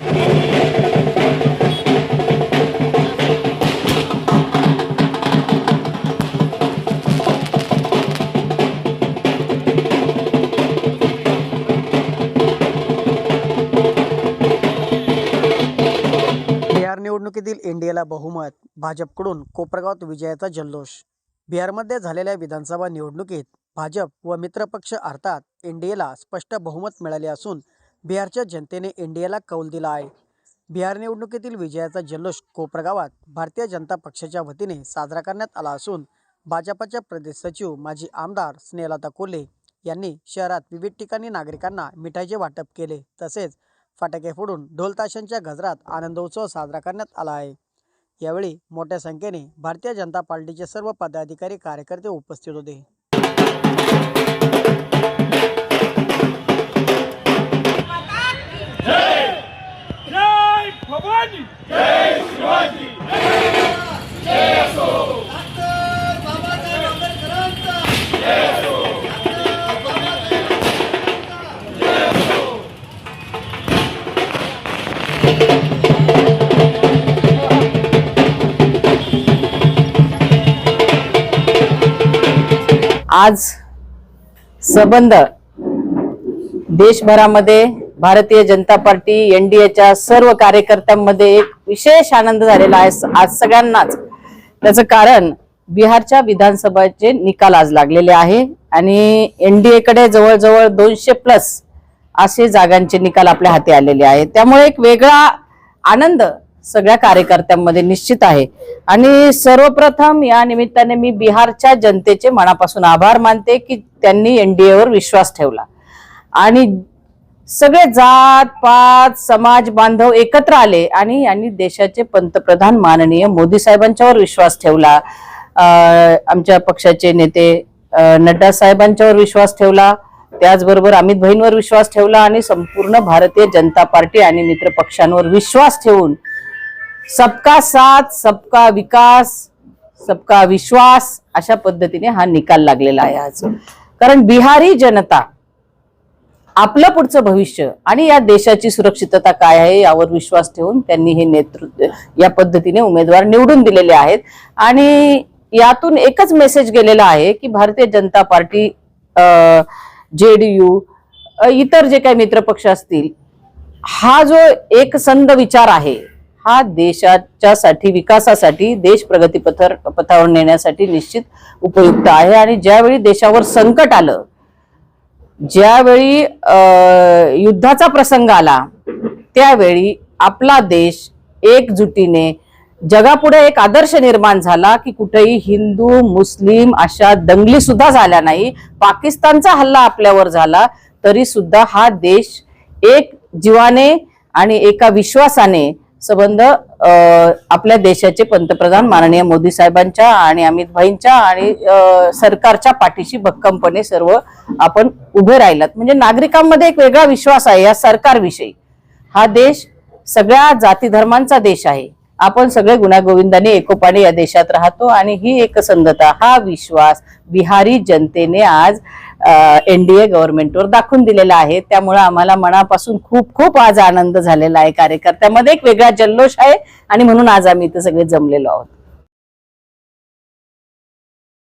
बिहार निवडणुकीतील एनडीएला बहुमत भाजपकडून कोपरगावात विजयाचा जल्लोष. बिहारमध्ये झालेल्या विधानसभा निवडणुकीत भाजप व मित्रपक्ष अर्थात एनडीएला स्पष्ट बहुमत मिळाले असून बिहारच्या जनतेने एनडीएला कौल दिला आहे. बिहार निवडणुकीतील विजयाचा जल्लोष कोपरगावात भारतीय जनता पक्षाच्या वतीने साजरा करण्यात आला असून भाजपाच्या प्रदेश सचिव माजी आमदार स्नेहलता कोल्हे यांनी शहरात विविध ठिकाणी नागरिकांना मिठाईचे वाटप केले. तसेच फटाके फोडून ढोलताशांच्या गजरात आनंदोत्सव साजरा करण्यात आला आहे. यावेळी मोठ्या संख्येने भारतीय जनता पार्टीचे सर्व पदाधिकारी कार्यकर्ते उपस्थित होते. आज सबंध देशभरामध्ये भारतीय जनता पार्टी एनडीएच्या सर्व कार्यकर्त्यांमध्ये एक विशेष आनंद झालेला आहे आज सगळ्यांनाच. त्याचं कारण बिहारच्या विधानसभेचे निकाल आज लागलेले आहे आणि एनडीए कडे जवळजवळ दोनशे प्लस असे जागांचे निकाल आपल्या हाती आलेले आहेत. त्यामुळे एक वेगळा आनंद सगळ्या कार्यकर्त्यांमध्ये निश्चित आहे. आणि सर्वप्रथम या निमित्ताने मी बिहारच्या जनतेचे मनापासून आभार मानते की त्यांनी एनडीएवर विश्वास ठेवला. आणि सगळे जात पात समाज बांधव एकत्र आले आणि यांनी देशाचे पंतप्रधान माननीय मोदी साहेबांच्यावर विश्वास ठेवला. आमच्या पक्षाचे नेते नड्डा साहेबांच्यावर विश्वास ठेवला. त्याचबरोबर अमित भाईंवर विश्वास ठेवला आणि संपूर्ण भारतीय जनता पार्टी आणि मित्र पक्षांवर विश्वास ठेवून सबका साथ सबका विकास सबका विश्वास अशा पद्धतीने हा निकाल लागलेला आहे आज. कारण बिहारी जनता आपलं पुढचं भविष्य आणि या देशाची सुरक्षितता काय आहे यावर विश्वास ठेवून त्यांनी हे नेतृत्व या पद्धतीने उमेदवार निवडून दिलेले आहेत. आणि यातून एकच मेसेज गेलेला आहे की भारतीय जनता पार्टी जेडीयू इतर जे काही मित्रपक्ष असतील हा जो एक संद विचार आहे हा देशाच्या साठी विकासासाठी देश प्रगतीपथर पथावर नेण्यासाठी निश्चित उपयुक्त आहे. आणि ज्यावेळी देशावर संकट आलं ज्यावेळी युद्धाचा प्रसंग आला त्यावेळी आपला देश एकजुटीने जगापुढे एक आदर्श निर्माण झाला की कुठेही हिंदू मुस्लिम अशा दंगली सुद्धा झाल्या नाही. पाकिस्तानचा हल्ला आपल्यावर झाला तरी सुद्धा हा देश एक जीवाने आणि एका विश्वासाने संबंध अं, आपल्या देशाचे पंतप्रधान माननीय मोदी साहेबांच्या आणि अमित भाईंच्या आणि सरकारच्या पाठीशी भक्कमपणे सर्व आपण उभे राहिलात. म्हणजे नागरिकांमध्ये एक वेगळा विश्वास आहे या सरकारविषयी. हा देश सगळ्या जाती धर्मांचा देश आहे. आपण सगळे गुण्यागोविंदाने एकोपाने या देशात राहतो आणि ही एकसंधता हा विश्वास बिहारी जनतेने आज एनडीए गव्हर्नमेंटवर दाखवून दिलेला आहे. त्यामुळे आम्हाला मनापासून खूप खूप आज आनंद झालेला आहे कार्यकर्त्यामध्ये. एक वेगळा जल्लोष आहे आणि म्हणून आज आम्ही इथे सगळे जमलेलो आहोत.